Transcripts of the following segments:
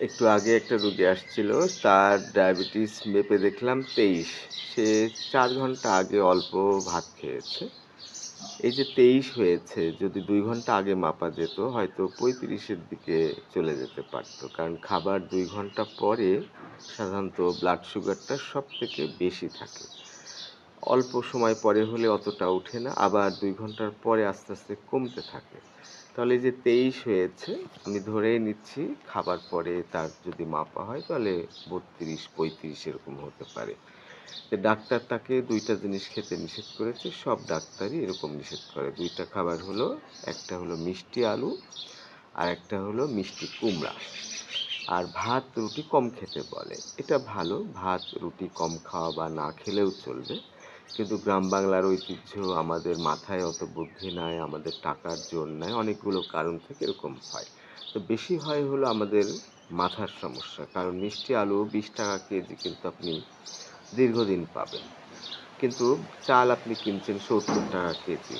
একটু আগে একটা রুগী আসছিল, তার ডায়াবেটিস মেপে দেখলাম তেইশ। সে চার ঘণ্টা আগে অল্প ভাত খেয়েছে। এই যে তেইশ হয়েছে, যদি দুই ঘণ্টা আগে মাপা যেত, হয়তো পঁয়ত্রিশের দিকে চলে যেতে পারতো। কারণ খাবার দুই ঘণ্টা পরে সাধারণত ব্লাড সুগারটা সব থেকে বেশি থাকে। অল্প সময় পরে হলে অতটা ওঠে না, আবার দুই ঘণ্টার পরে আস্তে আস্তে কমতে থাকে। তাহলে যে তেইশ হয়েছে, আমি ধরেই নিচ্ছি, খাবার পরে তার যদি মাপা হয় তাহলে বত্রিশ, পঁয়ত্রিশ এরকম হতে পারে। ডাক্তার তাকে দুইটা জিনিস খেতে নিষেধ করেছে, সব ডাক্তারই এরকম নিষেধ করে। দুইটা খাবার হলো, একটা হলো মিষ্টি আলু আর একটা হলো মিষ্টি কুমড়া। আর ভাত রুটি কম খেতে বলে। এটা ভালো, ভাত রুটি কম খাওয়া বা না খেলেও চলবে। কিন্তু গ্রাম বাংলার ঐতিহ্য আমাদের মাথায় অত বুদ্ধি নাই, আমাদের টাকার জোর নাই, অনেকগুলো কারণ থেকে এরকম হয়। তো বেশি হয় হলো আমাদের মাথার সমস্যা, কারণ মিষ্টি আলু বিশ টাকা কেজি কিন্তু আপনি দীর্ঘদিন পাবেন। কিন্তু চাল আপনি কিনছেন সত্তর টাকা কেজি।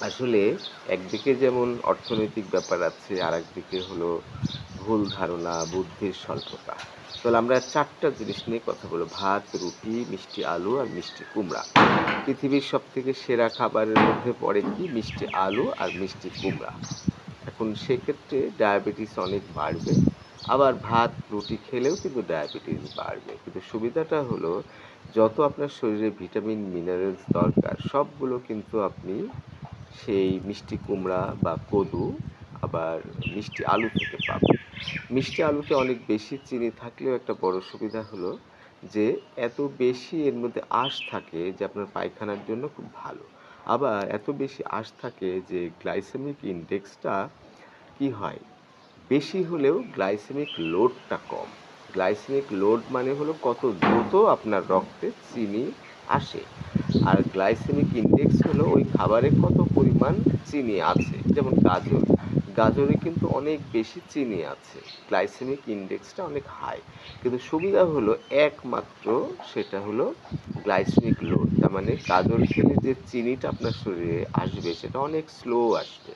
আসলে একদিকে যেমন অর্থনৈতিক ব্যাপার আছে আর একদিকে হলো ভুল ধারণা, বুদ্ধির স্বল্পতা। তাহলে আমরা চারটা জিনিস নিয়ে কথা বলব। ভাত, রুটি, মিষ্টি আলু আর মিষ্টি কুমড়া। পৃথিবীর সব থেকে সেরা খাবারের মধ্যে পড়ে কি মিষ্টি আলু আর মিষ্টি কুমড়া? এখন সেক্ষেত্রে ডায়াবেটিস অনেক বাড়বে, আবার ভাত, রুটি খেলেও কিন্তু ডায়াবেটিস বাড়বে। কিন্তু সুবিধাটা হলো, যত আপনার শরীরে ভিটামিন, মিনারেলস দরকার, সবগুলো কিন্তু আপনি সেই মিষ্টি কুমড়া বা কদু আবার মিষ্টি আলু থেকে পাবেন। মিষ্টি আলুতে অনেক বেশি চিনি থাকলেও একটা বড় সুবিধা হলো যে, এত বেশি এর মধ্যে আঁশ থাকে যে আপনার পায়খানার জন্য খুব ভালো। আবার এত বেশি আঁশ থাকে যে, গ্লাইসেমিক ইনডেক্সটা কি হয়? বেশি হলেও গ্লাইসেমিক লোডটা কম। গ্লাইসেমিক লোড মানে হলো কত দ্রুত আপনার রক্তে চিনি আসে। আর গ্লাইসেমিক ইনডেক্স হলো ওই খাবারে কত পরিমাণ চিনি আছে, যেমন গাজর। গাজরে কিন্তু অনেক বেশি চিনি আছে। গ্লাইসেমিক ইনডেক্সটা অনেক হাই কিন্তু সুবিধা হলো একমাত্র সেটা হলো গ্লাইসেমিক লোড তার মানে গাজর খেলে যে চিনিটা আপনার শরীরে আসবে, সেটা অনেক স্লো আসবে।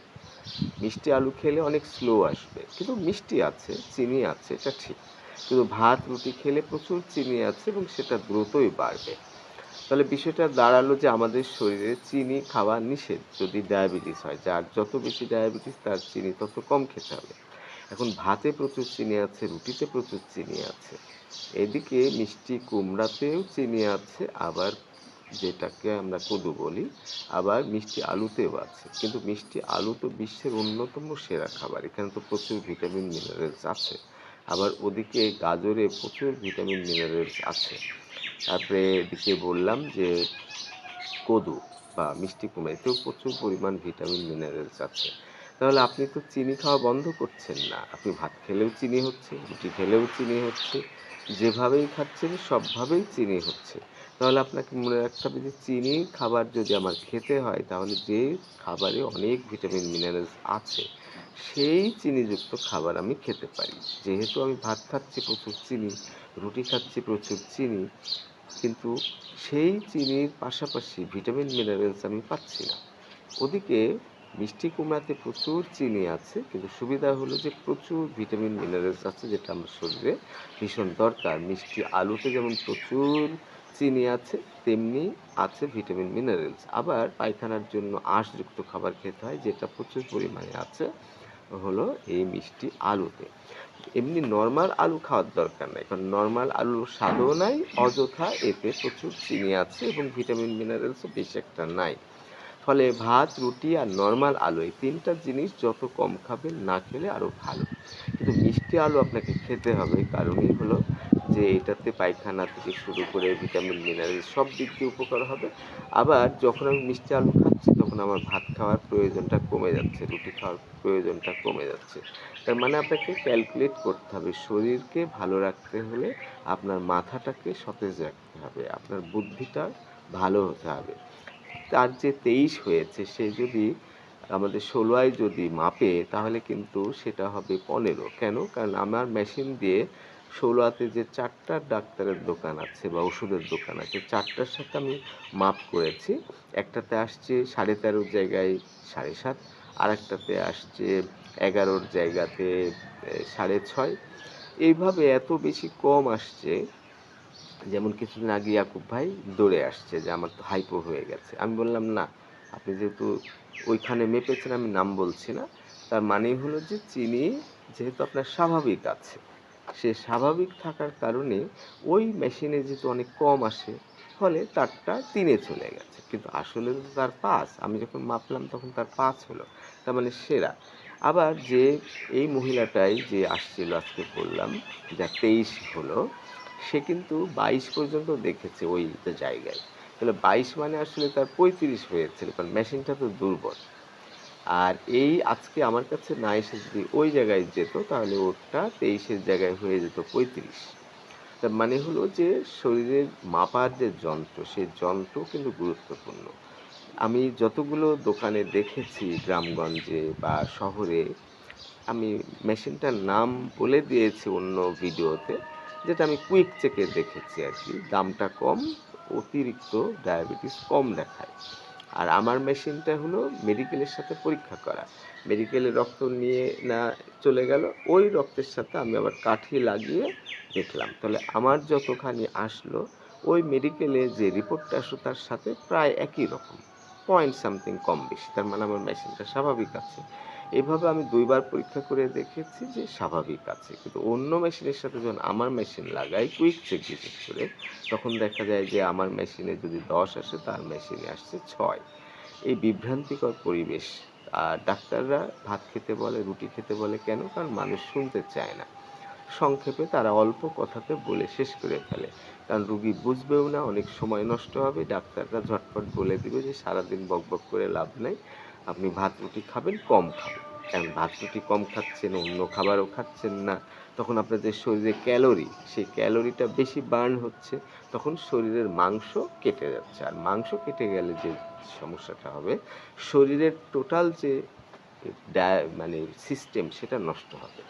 মিষ্টি আলু খেলে অনেক স্লো আসবে। কিন্তু মিষ্টি আছে, চিনি আছে, এটা ঠিক। কিন্তু ভাত, রুটি খেলে প্রচুর চিনি আছে এবং সেটা দ্রুতই বাড়বে। তাহলে বিষয়টা দাঁড়াল যে আমাদের শরীরে চিনি খাওয়া নিষেধ, যদি ডায়াবেটিস হয়। যার যত বেশি ডায়াবেটিস তার চিনি তত কম খেতে হবে। এখন ভাতে প্রচুর চিনি আছে, রুটিতে প্রচুর চিনি আছে। এদিকে মিষ্টি কুমড়াতেও চিনি আছে, আবার যেটাকে আমরা কদু বলি, আবার মিষ্টি আলুতেও আছে। কিন্তু মিষ্টি আলু তো বিশ্বের অন্যতম সেরা খাবার। এখানে তো প্রচুর ভিটামিন মিনারেলস আছে। আবার ওদিকে গাজরে প্রচুর ভিটামিন মিনারেলস আছে। তারপরে এদিকে বললাম যে কদু বা মিষ্টি কুমড়া, এতেও প্রচুর পরিমাণ ভিটামিন মিনারেলস আছে। তাহলে আপনি তো চিনি খাওয়া বন্ধ করছেন না। আপনি ভাত খেলেও চিনি হচ্ছে, রুটি খেলেও চিনি হচ্ছে, যেভাবেই খাচ্ছেন সবভাবেই চিনি হচ্ছে। তাহলে আপনাকে মনে রাখতে হবে যে চিনি খাবার যদি আমার খেতে হয়, তাহলে যে খাবারে অনেক ভিটামিন মিনারেলস আছে, সেই চিনিযুক্ত খাবার আমি খেতে পারি। যেহেতু আমি ভাত খাচ্ছি, প্রচুর চিনি, রুটি খাচ্ছি, প্রচুর চিনি কিন্তু সেই চিনির পাশাপাশি ভিটামিন, মিনারেলস আমি পাচ্ছি না। ওদিকে মিষ্টি কুমড়াতে প্রচুর চিনি আছে, কিন্তু সুবিধা হলো যে প্রচুর ভিটামিন, মিনারেলস আছে যেটা আমার শরীরে ভীষণ দরকার। মিষ্টি আলুতে যেমন প্রচুর চিনি আছে, তেমনি আছে ভিটামিন, মিনারেলস। আবার পায়খানার জন্য আঁশযুক্ত খাবার খেতে হয়, যেটা প্রচুর পরিমাণে আছে, হলো এই মিষ্টি আলুতে। এমনি নর্মাল আলু খাওয়ার দরকার নাই, কারণ নর্মাল আলুর স্বাদও নাই, অযথা এতে প্রচুর চিনি আছে এবং ভিটামিন মিনারেলসও বেশি একটা নাই। ফলে ভাত, রুটি আর নর্মাল আলু এই তিনটা জিনিস যত কম খাবেন না খেলে আরও ভালো। কিন্তু মিষ্টি আলু আপনাকে খেতে হবে, কারণই হলো যে এটাতে পায়খানা থেকে শুরু করে ভিটামিন মিনারেল সব দিক দিয়ে উপকার হবে। আবার যখন আমি মিষ্টি আলু খাচ্ছি, তখন আমার ভাত খাওয়ার প্রয়োজনটা কমে যাচ্ছে, রুটি খাওয়ার প্রয়োজনটা কমে যাচ্ছে। তার মানে আপনাকে ক্যালকুলেট করতে হবে, শরীরকে ভালো রাখতে হলে আপনার মাথাটাকে সতেজ রাখতে হবে, আপনার বুদ্ধিটা ভালো হতে হবে। তার যে তেইশ হয়েছে, সে যদি আমাদের ষোলোয় যদি মাপে, তাহলে কিন্তু সেটা হবে পনেরো। কেন? কারণ আমার মেশিন দিয়ে ষোলোয়াতে যে চারটা ডাক্তারের দোকান আছে বা ওষুধের দোকান আছে, চারটার সাথে আমি মাপ করেছি। একটাতে আসছে সাড়ে তেরোর জায়গায় সাড়ে সাত আর একটাতে আসছে এগারোর জায়গাতে সাড়ে ছয়। এইভাবে এত বেশি কম আসছে, যেমন কিছুদিন আগে ইয়াকুব ভাই দৌড়ে আসছে যে আমার তো হাইপো হয়ে গেছে। আমি বললাম, না, আপনি যেহেতু ওইখানে মেপেছেন, আমি নাম বলছি না। তার মানেই হলো যে, চিনি যেহেতু আপনার স্বাভাবিক আছে। সে স্বাভাবিক থাকার কারণে ওই মেশিনে যেহেতু অনেক কম আসে, ফলে তারটা তিনে চলে গেছে। কিন্তু আসলে তো তার পাঁচ, আমি যখন মাপলাম তখন তার পাঁচ হলো, তার মানে সেরা। আবার যে এই মহিলাটাই যে আসছিল আজকে বললাম, যা তেইশ হলো, সে কিন্তু বাইশ পর্যন্ত দেখেছে ওই জায়গায়। তাহলে বাইশ মানে আসলে তার পঁয়ত্রিশ হয়েছিল, কারণ মেশিনটা তো দুর্বল। আর এই আজকে আমার কাছে না এসে যদি ওই জায়গায় যেত, তাহলে ওটা তেইশের জায়গায় হয়ে যেত পঁয়ত্রিশ। তার মানে হলো যে শরীরের মাপার যে যন্ত্র, সেই যন্ত্র কিন্তু গুরুত্বপূর্ণ। আমি যতগুলো দোকানে দেখেছি গ্রামগঞ্জে বা শহরে, আমি মেশিনটার নাম বলে দিয়েছি অন্য ভিডিওতে, যেটা আমি কুইক চেকে দেখেছি আর কি। দামটা কম, অতিরিক্ত ডায়াবেটিস কম দেখায়। আর আমার মেশিনটা হলো মেডিকেলের সাথে পরীক্ষা করা। মেডিকেলে রক্ত নিয়ে না চলে গেল, ওই রক্তের সাথে আমি আবার কাঠি লাগিয়ে দেখলাম। তাহলে আমার যতখানি আসলো, ওই মেডিকেলে যে রিপোর্টটা আসলো তার সাথে প্রায় একই রকম পয়েন্ট সামথিং কম বেশি। তার মানে আমার মেশিনটা স্বাভাবিক আছে। এইভাবে আমি দুইবার পরীক্ষা করে দেখেছি যে স্বাভাবিক আছে। কিন্তু অন্য মেশিনের সাথে যখন আমার মেশিন লাগাই কুইক চেক বিশেষ করে তখন দেখা যায় যে আমার মেশিনে যদি দশ আসে, তার মেশিনে আসছে ছয়। এই বিভ্রান্তিকর পরিবেশ, আর ডাক্তাররা ভাত খেতে বলে, রুটি খেতে বলে কেন? কারণ মানুষ শুনতে চায় না। সংক্ষেপে তারা অল্প কথাতে বলে শেষ করে ফেলে। কারণ রুগী বুঝবেও না, অনেক সময় নষ্ট হবে। ডাক্তাররা ঝটপট বলে দিবে যে সারাদিন বকবক করে লাভ নেই। আপনি ভাত রুটি খাবেন, কম খাবেন। কারণ ভাত রুটি কম খাচ্ছেন, অন্য খাবারও খাচ্ছেন না। তখন আপনাদের শরীরে ক্যালোরি, সেই ক্যালোরিটা বেশি বার্ন হচ্ছে, তখন শরীরের মাংস কেটে যাচ্ছে। আর মাংস কেটে গেলে যে সমস্যাটা হবে, শরীরের টোটাল যে মানে সিস্টেম সেটা নষ্ট হবে।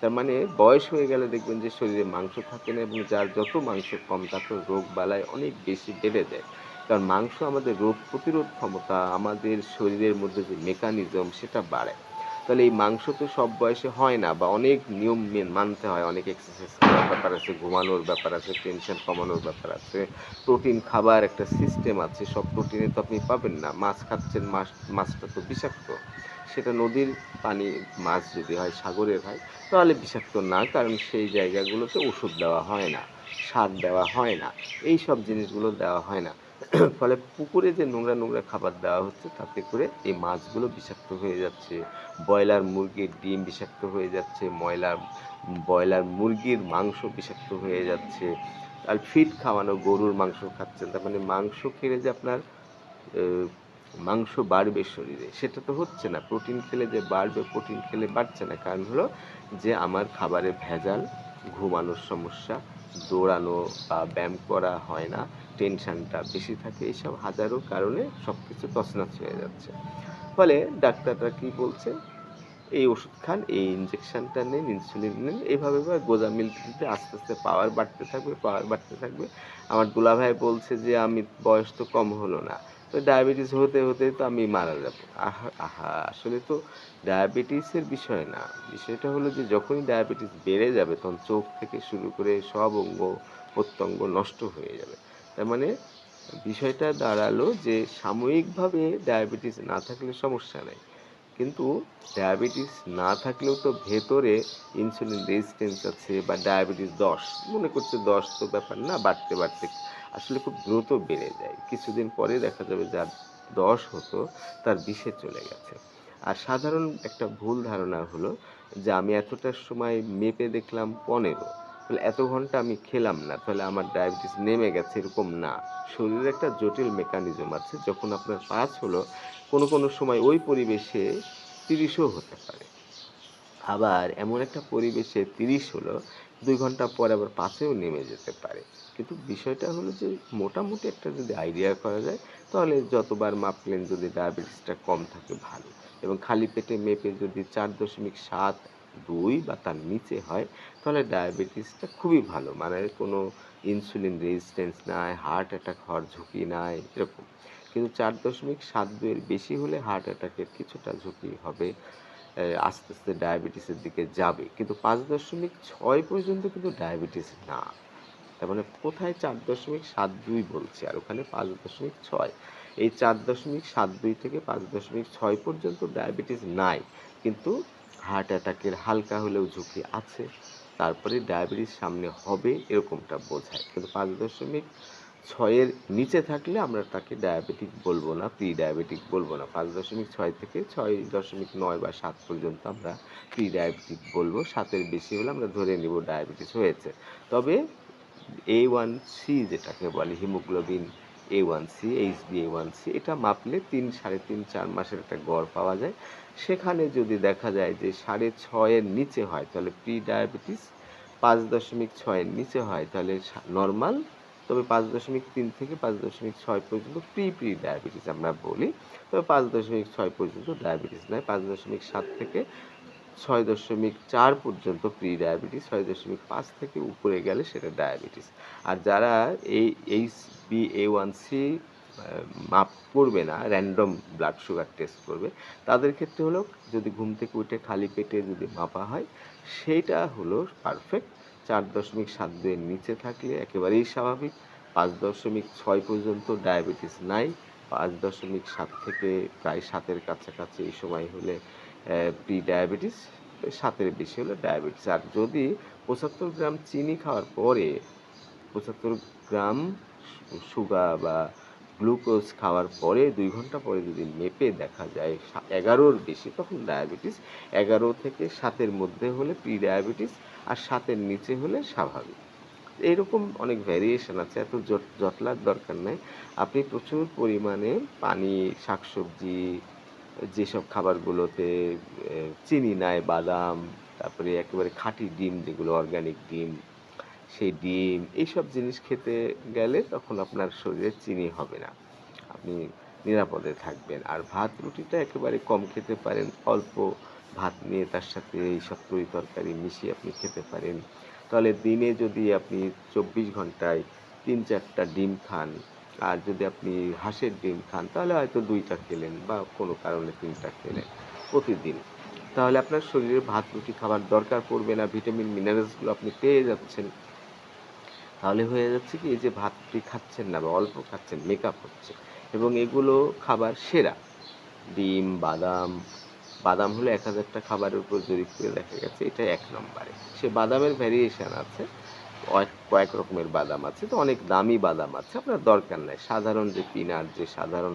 তার মানে বয়স হয়ে গেলে দেখবেন যে শরীরে মাংস থাকে না এবং যার যত মাংস কম, তার রোগ বালায় অনেক বেশি বেড়ে যায়। কারণ মাংস আমাদের রোগ প্রতিরোধ ক্ষমতা আমাদের শরীরের মধ্যে যে মেকানিজম সেটা বাড়ায় তাহলে এই মাংস তো সব বয়সে হয় না বা অনেক নিয়ম মেন- মানতে হয়, অনেক এক্সারসাইজ করার ব্যাপার আছে, ঘুমানোর ব্যাপার আছে টেনশন কমানোর ব্যাপার আছে প্রোটিন খাবার একটা সিস্টেম আছে, সব প্রোটিনে তো আপনি পাবেন না, মাছ খাচ্ছেন, মাছ, মাছটা তো বিষাক্ত। সেটা নদীর পানি, মাছ যদি হয়, সাগরের হয়, তাহলে বিষাক্ত না, কারণ সেই জায়গাগুলোতে ওষুধ দেওয়া হয় না, সার দেওয়া হয় না এই সব জিনিসগুলো দেওয়া হয় না। ফলে পুকুরে যে নোংরা নোংরা খাবার দেওয়া হচ্ছে, তাতে করে এই মাছগুলো বিষাক্ত হয়ে যাচ্ছে। ব্রয়লার মুরগির ডিম বিষাক্ত হয়ে যাচ্ছে ময়লার ব্রয়লার মুরগির মাংস বিষাক্ত হয়ে যাচ্ছে। আর ফিট খাওয়ানো, গরুর মাংস খাচ্ছেন, তার মানে মাংস খেলে যে আপনার মাংস বাড়বে শরীরে, সেটা তো হচ্ছে না। প্রোটিন খেলে যে বাড়বে প্রোটিন খেলে বাড়ছে না। কারণ হলো যে আমার খাবারে ভেজাল, ঘুমানোর সমস্যা, দৌড়ানো বা ব্যায়াম করা হয় না। টেনশনটা বেশি থাকে এইসব হাজারো কারণে সব কিছু তছনছ হয়ে যাচ্ছে। ফলে ডাক্তাররা কি বলছে? এই ওষুধ খান, এই ইঞ্জেকশনটা নিন ইনসুলিন নিন এইভাবে করে গোজা মিলতে আস্তে আস্তে পাওয়ার বাড়তে থাকবে পাওয়ার বাড়তে থাকবে। আমার দুলাভাই বলছে যে, আমি বয়স তো কম হলো না। তো ডায়াবেটিস হতে হতে তো আমি মারা যাব। আহা আহা, আসলে তো ডায়াবেটিসের বিষয় না। বিষয়টা হলো যে, যখনই ডায়াবেটিস বেড়ে যাবে, তখন চোখ থেকে শুরু করে সব অঙ্গ প্রত্যঙ্গ নষ্ট হয়ে যাবে। তার মানে বিষয়টা দাঁড়াল যে সাময়িকভাবে ডায়াবেটিস না থাকলে সমস্যা নেই। কিন্তু ডায়াবেটিস না থাকলেও তো ভেতরে ইনসুলিন রেজিস্ট্যান্স আছে বা ডায়াবেটিস দশ, মনে করছে দশ তো ব্যাপার না, বাড়তে বাড়তে আসলে খুব দ্রুত বেড়ে যায়। কিছুদিন পরে দেখা যাবে যার দশ হতো, তার বিশে চলে গেছে। আর সাধারণ একটা ভুল ধারণা হলো যে আমি এতটার সময় মেপে দেখলাম পনেরো তাহলে এত ঘণ্টা আমি খেলাম না, তাহলে আমার ডায়াবেটিস নেমে গেছে এরকম না। শরীরের একটা জটিল মেকানিজম আছে, যখন আপনার পাঁচ হলো, কোনো কোনো সময় ওই পরিবেশে তিরিশও হতে পারে। আবার এমন একটা পরিবেশে তিরিশ হলো, দুই ঘণ্টা পরে আবার পাঁচেও নেমে যেতে পারে। কিন্তু বিষয়টা হলো যে, মোটামুটি একটা যদি আইডিয়া করা যায়, তাহলে যতবার মাপলেন যদি ডায়াবেটিসটা কম থাকে ভালো। এবং খালি পেটে মেপে যদি চার দশমিক সাত দুই বা তার নিচে হয়, তাহলে ডায়াবেটিসটা খুবই ভালো। মানে কোনো ইনসুলিন রেজিস্ট্যান্স নাই হার্ট অ্যাটাক হওয়ার ঝুঁকি নাই, এরকম। কিন্তু চার দশমিক সাত দুইয়ের বেশি হলে হার্ট অ্যাটাকের কিছুটা ঝুঁকি হবে আস্তে আস্তে ডায়াবেটিসের দিকে যাবে। কিন্তু পাঁচ দশমিক ছয় পর্যন্ত কিন্তু ডায়াবেটিস না। তার মানে কোথায় চার দশমিক সাত দুই বলছি আর ওখানে পাঁচ দশমিক ছয়? এই চার দশমিক সাত দুই থেকে পাঁচ দশমিক ছয় পর্যন্ত ডায়াবেটিস নাই। কিন্তু হার্ট অ্যাটাকের হালকা হলেও ঝুঁকি আছে। তারপরে ডায়াবেটিস সামনে হবে এরকমটা বোঝায়। কিন্তু পাঁচ দশমিক ছয়ের নিচে থাকলে আমরা তাকে ডায়াবেটিক বলব না প্রি ডায়াবেটিক বলব না। পাঁচ দশমিক ছয় থেকে ছয় দশমিক নয় বা সাত পর্যন্ত আমরা প্রি ডায়াবেটিক বলব সাতের বেশি হলে আমরা ধরে নিব ডায়াবেটিস হয়েছে। তবে এ ওয়ান সি যেটাকে বলে haemoglobin A one C H B A one C এটা মাপলে তিন সাড়ে তিন চার মাসের একটা গড় পাওয়া যায়। সেখানে যদি দেখা যায় যে সাড়ে ছয়ের নিচে হয়, তাহলে প্রি ডায়াবেটিস পাঁচ দশমিক ছয়ের নিচে হয়, তাহলে নর্মাল তবে পাঁচ দশমিক তিন থেকে পাঁচ দশমিক ছয় পর্যন্ত প্রি প্রি ডায়াবেটিস আমরা বলি, তবে পাঁচ দশমিক ছয় পর্যন্ত ডায়াবেটিস নয়, পাঁচ দশমিক সাত থেকে ছয় দশমিক চার পর্যন্ত প্রি ডায়াবেটিস ছয় দশমিক পাঁচ থেকে উপরে গেলে সেটা ডায়াবেটিস আর যারা এই H B A one C মাপ করবে না র্যান্ডম ব্লাড সুগার টেস্ট করবে। তাদের ক্ষেত্রে হলো, যদি ঘুম থেকে উঠে খালি পেটে যদি মাপা হয় সেইটা হলো পারফেক্ট চার দশমিক সাত দুইয়ের নিচে থাকলে একেবারেই স্বাভাবিক। পাঁচ দশমিক ছয় পর্যন্ত ডায়াবেটিস নাই। পাঁচ দশমিক সাত থেকে প্রায় সাতের কাছাকাছি এই সময় হলে প্রি ডায়াবেটিস সাতের বেশি হলে ডায়াবেটিস আর যদি পঁচাত্তর গ্রাম চিনি খাওয়ার পরে, পঁচাত্তর গ্রাম সুগার বা গ্লুকোজ খাওয়ার পরে দুই ঘণ্টা পরে যদি মেপে দেখা যায় এগারোর বেশি, তখন ডায়াবেটিস। এগারো থেকে সাতের মধ্যে হলে প্রি ডায়াবেটিস আর সাতের নিচে হলে স্বাভাবিক। এইরকম অনেক ভ্যারিয়েশন আছে, এত জটলার দরকার নাই। আপনি প্রচুর পরিমাণে পানি, শাকসবজি, যেসব খাবারগুলোতে চিনি নাই, বাদাম, তারপরে একেবারে খাঁটি ডিম, যেগুলো অর্গানিক ডিম সেই ডিম, এইসব জিনিস খেতে গেলে তখন আপনার শরীরে চিনি হবে না। আপনি নিরাপদে থাকবেন। আর ভাত, রুটিটা একেবারে কম খেতে পারেন। অল্প ভাত নিয়ে তার সাথে এইসব তরি তরকারি মিশিয়ে আপনি খেতে পারেন। তাহলে দিনে যদি আপনি চব্বিশ ঘন্টায় তিন চারটা ডিম খান, আর যদি আপনি হাঁসের ডিম খান, তাহলে হয়তো দুইটা খেলেন বা কোনো কারণে তিনটা খেলেন প্রতিদিন। তাহলে আপনার শরীরে ভাত, রুটি খাবার দরকার পড়বে না। ভিটামিন, মিনারেলসগুলো আপনি পেয়ে যাচ্ছেন। তাহলে হয়ে যাচ্ছে কি, এই যে ভাত রুটি খাচ্ছেন না বা অল্প খাচ্ছেন মেকআপ হচ্ছে, এবং এগুলো খাবার সেরা। ডিম, বাদাম বাদাম হলো এক হাজারটা খাবারের উপর জরিপ করে দেখা গেছে, এটা এক নম্বরে। সে বাদামের ভ্যারিয়েশন আছে, কয়েক কয়েক রকমের বাদাম আছে, তো অনেক দামি বাদাম আছে, আপনার দরকার নাই। সাধারণ যে পিনাট যে সাধারণ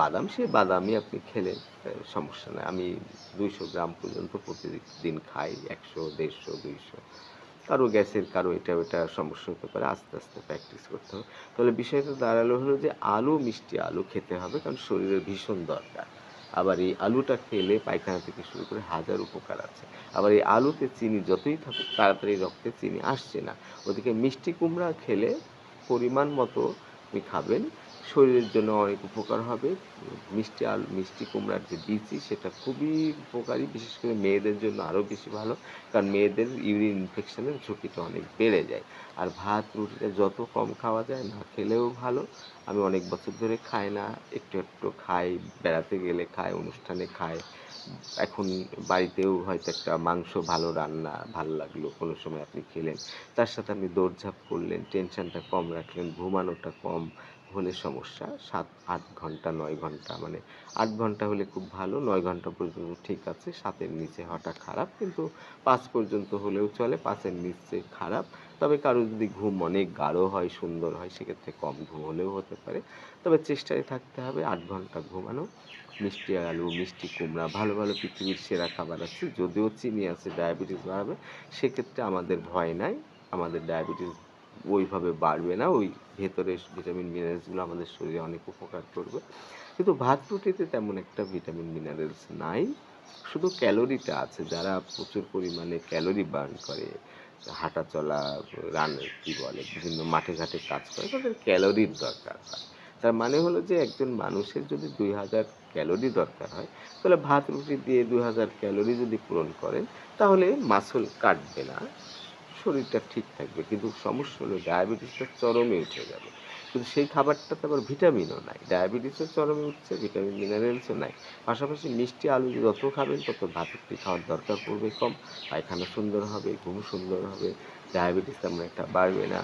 বাদাম সেই বাদামই আপনি খেলে সমস্যা নাই। আমি দুইশো গ্রাম পর্যন্ত প্রতিদিন খাই, একশো, দেড়শো, দুইশো। কারও গ্যাসের, কারও এটা, ওটা সমস্যা হতে পারে, আস্তে আস্তে প্র্যাকটিস করতে হবে। তাহলে বিষয়টা দাঁড়াল হলো যে আলু, মিষ্টি আলু খেতে হবে, কারণ শরীরের ভীষণ দরকার। আবার এই আলুটা খেলে পায়খানা থেকে শুরু করে হাজার উপকার আছে। আবার এই আলুতে চিনি যতই থাকুক, তাড়াতাড়ি রক্তে চিনি আসছে না। ওদিকে মিষ্টি কুমড়া খেলে পরিমাণ মতো আপনি খাবেন শরীরের জন্য অনেক উপকার হবে। মিষ্টি আলু, মিষ্টি কুমড়ার যে বীজই সেটা খুবই উপকারী, বিশেষ করে মেয়েদের জন্য আরও বেশি ভালো, কারণ মেয়েদের ইউরিন ইনফেকশনের ঝুঁকিটা অনেক বেড়ে যায়। আর ভাত, রুটিটা যত কম খাওয়া যায় না, খেলেও ভালো। আমি অনেক বছর ধরে খাই না, একটু একটু খাই, বেড়াতে গেলে খাই, অনুষ্ঠানে খাই। এখন বাড়িতেও হয়তো একটা মাংস ভালো রান্না, ভালো লাগল, কোনো সময় আপনি খেলেন। তার সাথে আপনি দৌড়ঝাঁপ করলেন, টেনশনটা কম রাখলেন, ঘুমানোটা কম হলে সমস্যা, সাত, আট ঘণ্টা, নয় ঘণ্টা মানে আট ঘণ্টা হলে খুব ভালো, নয় ঘণ্টা পর্যন্ত ঠিক আছে, সাতের নিচে হওয়াটা খারাপ, কিন্তু পাঁচ পর্যন্ত হলেও চলে, পাঁচের নিচে খারাপ। তবে কারও যদি ঘুম অনেক গাঢ় হয়, সুন্দর হয়, সেক্ষেত্রে কম ঘুম হলেও হতে পারে। তবে চেষ্টায় থাকতে হবে আট ঘণ্টা ঘুমানো। মিষ্টি আলু, মিষ্টি কুমড়া, ভালো ভালো পৃথিবীর সেরা খাবার আছে। যদিও চিনি আছে, ডায়াবেটিস বাড়াবে, সেক্ষেত্রে আমাদের ভয় নাই। আমাদের ডায়াবেটিস ওইভাবে বাড়বে না। ওই ভেতরে ভিটামিন মিনারেলসগুলো আমাদের শরীরে অনেক উপকার করবে। কিন্তু ভাত রুটিতে তেমন একটা ভিটামিন মিনারেলস নাই। শুধু ক্যালোরিটা আছে। যারা প্রচুর পরিমাণে ক্যালোরি বার্ন করে, হাঁটা চলা রান কি বলে, বিভিন্ন মাঠে ঘাটে কাজ করে, তাদের ক্যালোরির দরকার হয়। তার মানে হলো যে একজন মানুষের যদি দুই হাজার ক্যালোরি দরকার হয়, তাহলে ভাত রুটি দিয়ে দুই হাজার ক্যালোরি যদি পূরণ করেন, তাহলে মাসল কাটবে না। শরীরটা ঠিক থাকবে, কিন্তু সমস্যা হলো ডায়াবেটিসটা চরমে উঠে যাবে। কিন্তু সেই খাবারটাতে আবার ভিটামিনও নাই। ডায়াবেটিসও চরমে উঠছে, ভিটামিন, মিনারেলসও নাই। পাশাপাশি মিষ্টি আলু যত খাবেন, তত ভাতটি খাওয়ার দরকার পড়বে কম। পায়খানা সুন্দর হবে, ঘুম সুন্দর হবে, ডায়াবেটিস তেমন একটা বাড়বে না।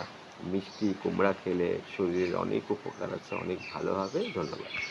মিষ্টি, কুমড়া খেলে শরীরের অনেক উপকার আছে, অনেক ভালো হবে। ধন্যবাদ।